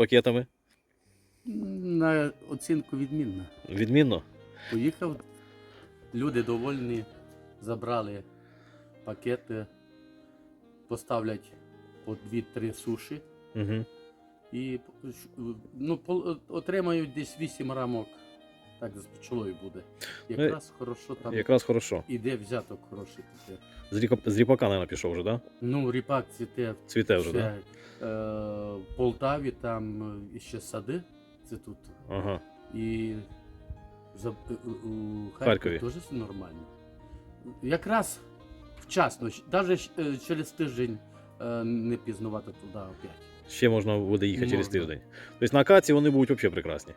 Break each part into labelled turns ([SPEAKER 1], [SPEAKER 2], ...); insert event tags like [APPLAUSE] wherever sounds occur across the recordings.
[SPEAKER 1] пакетами?
[SPEAKER 2] На оцінку відмінно.
[SPEAKER 1] Відмінно?
[SPEAKER 2] Поїхав, люди довольні, забрали пакети, поставлять по 2-3 суші
[SPEAKER 1] Угу.
[SPEAKER 2] і ну, отримають десь 8 рамок. Так з пчолою буде. Якраз хорошо там
[SPEAKER 1] Якраз хорошо.
[SPEAKER 2] іде взяток хороший таке.
[SPEAKER 1] З, ріка... з ріпака, мабуть, пішов вже, так? Да?
[SPEAKER 2] Ну, ріпак цвіте
[SPEAKER 1] Цвіте вже, так? Да?
[SPEAKER 2] е, в Полтаві, там е, ще сади, це тут.
[SPEAKER 1] Ага.
[SPEAKER 2] І за, у- у
[SPEAKER 1] Харкові.
[SPEAKER 2] Теж все нормально. Якраз вчасно, навіть через тиждень е, не пізнувати туди опять.
[SPEAKER 1] Ще можна буде їхати через тиждень. Тобто на акації вони будуть взагалі прекрасні.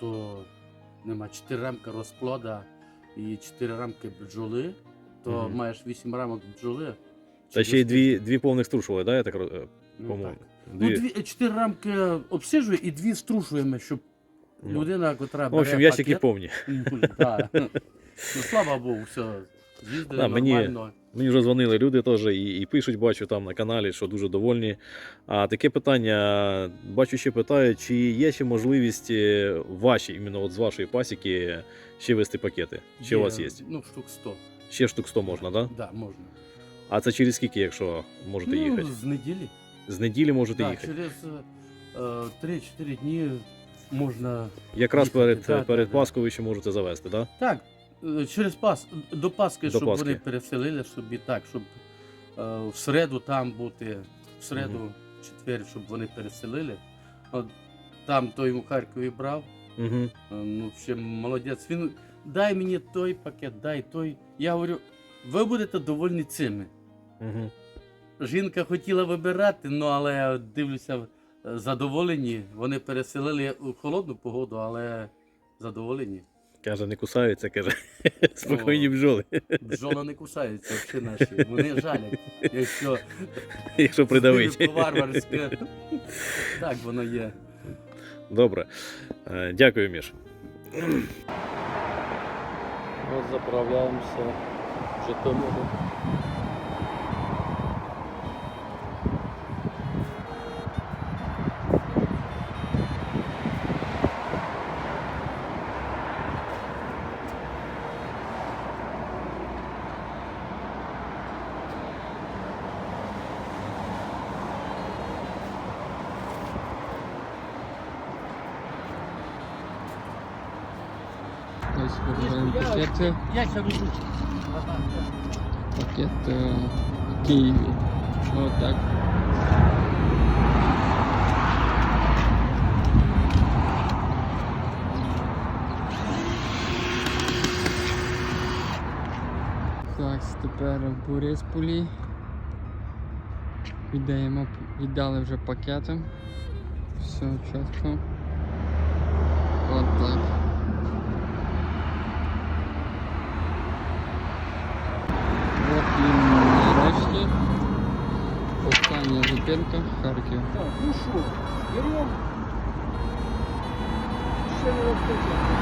[SPEAKER 2] То нема 4 рамки розплода і 4 рамки бджоли, то
[SPEAKER 1] Мгм.
[SPEAKER 2] маєш 8 рамок бджоли.
[SPEAKER 1] Та ще й дві, дві повних струшували, да, я так роз- е,
[SPEAKER 2] ну,
[SPEAKER 1] по-моєму.
[SPEAKER 2] так. Ну,
[SPEAKER 1] Дві.
[SPEAKER 2] дві, 4 рамки обсижує і дві струшуємо, щоб
[SPEAKER 1] Ну.
[SPEAKER 2] людина, котра
[SPEAKER 1] В общем, ящики
[SPEAKER 2] пакет,
[SPEAKER 1] повні. [LAUGHS]
[SPEAKER 2] Ну, да. ну, слава Богу, все.
[SPEAKER 1] Да, мені-
[SPEAKER 2] нормально.
[SPEAKER 1] Мені вже дзвонили люди теж і, і пишуть, бачу там на каналі, що дуже довольні. А таке питання, бачу, ще питають, чи є ще можливість е, ваші, іменно от з вашої пасіки, ще вести пакети? Чи у вас є?
[SPEAKER 2] Ну, штук 100.
[SPEAKER 1] Ще штук 100 можна, так? Да?
[SPEAKER 2] Да, можна.
[SPEAKER 1] А це через скільки, якщо можете
[SPEAKER 2] ну,
[SPEAKER 1] їхати?
[SPEAKER 2] з неділі.
[SPEAKER 1] З неділі можете
[SPEAKER 2] Да,
[SPEAKER 1] їхати.
[SPEAKER 2] через е, 3-4 дні можна.
[SPEAKER 1] Якраз
[SPEAKER 2] їхати,
[SPEAKER 1] перед,
[SPEAKER 2] да,
[SPEAKER 1] перед
[SPEAKER 2] да, да.
[SPEAKER 1] Пасхою ви ще можете завести, так? Да?
[SPEAKER 2] Так, е, через Пас, до Пасхи,
[SPEAKER 1] До
[SPEAKER 2] щоб
[SPEAKER 1] Пасхи.
[SPEAKER 2] вони переселили собі так, щоб е, в середу там бути, в середу, в четвер, щоб вони переселили. От, там той у Харкові брав.
[SPEAKER 1] Угу.
[SPEAKER 2] Е, Ну, ще молодець. Він дай мені той пакет, дай той. Я говорю, ви будете довольні цими.
[SPEAKER 1] Угу.
[SPEAKER 2] Жінка хотіла вибирати, ну але дивлюся, е, задоволені. Вони переселили у холодну погоду, але задоволені.
[SPEAKER 1] Каже, не кусаються, каже. [LAUGHS] Спокійні
[SPEAKER 2] бджоли.
[SPEAKER 1] бджоли.
[SPEAKER 2] Бджола не кусаються всі наші. Вони жалять. Якщо
[SPEAKER 1] Якщо придавить.
[SPEAKER 2] Так воно є.
[SPEAKER 1] Добре. Е, Дякую, Міш.
[SPEAKER 2] От заправляємося в Житомирі.
[SPEAKER 3] Пакет в Києві. Отак. Так, тепер в Борисполі. Віддаємо, віддали вже пакети. Все чітко. От так. От він нарешті. Остання зупинка Харків.
[SPEAKER 4] Так, ну що, берем. Ще не розпочав.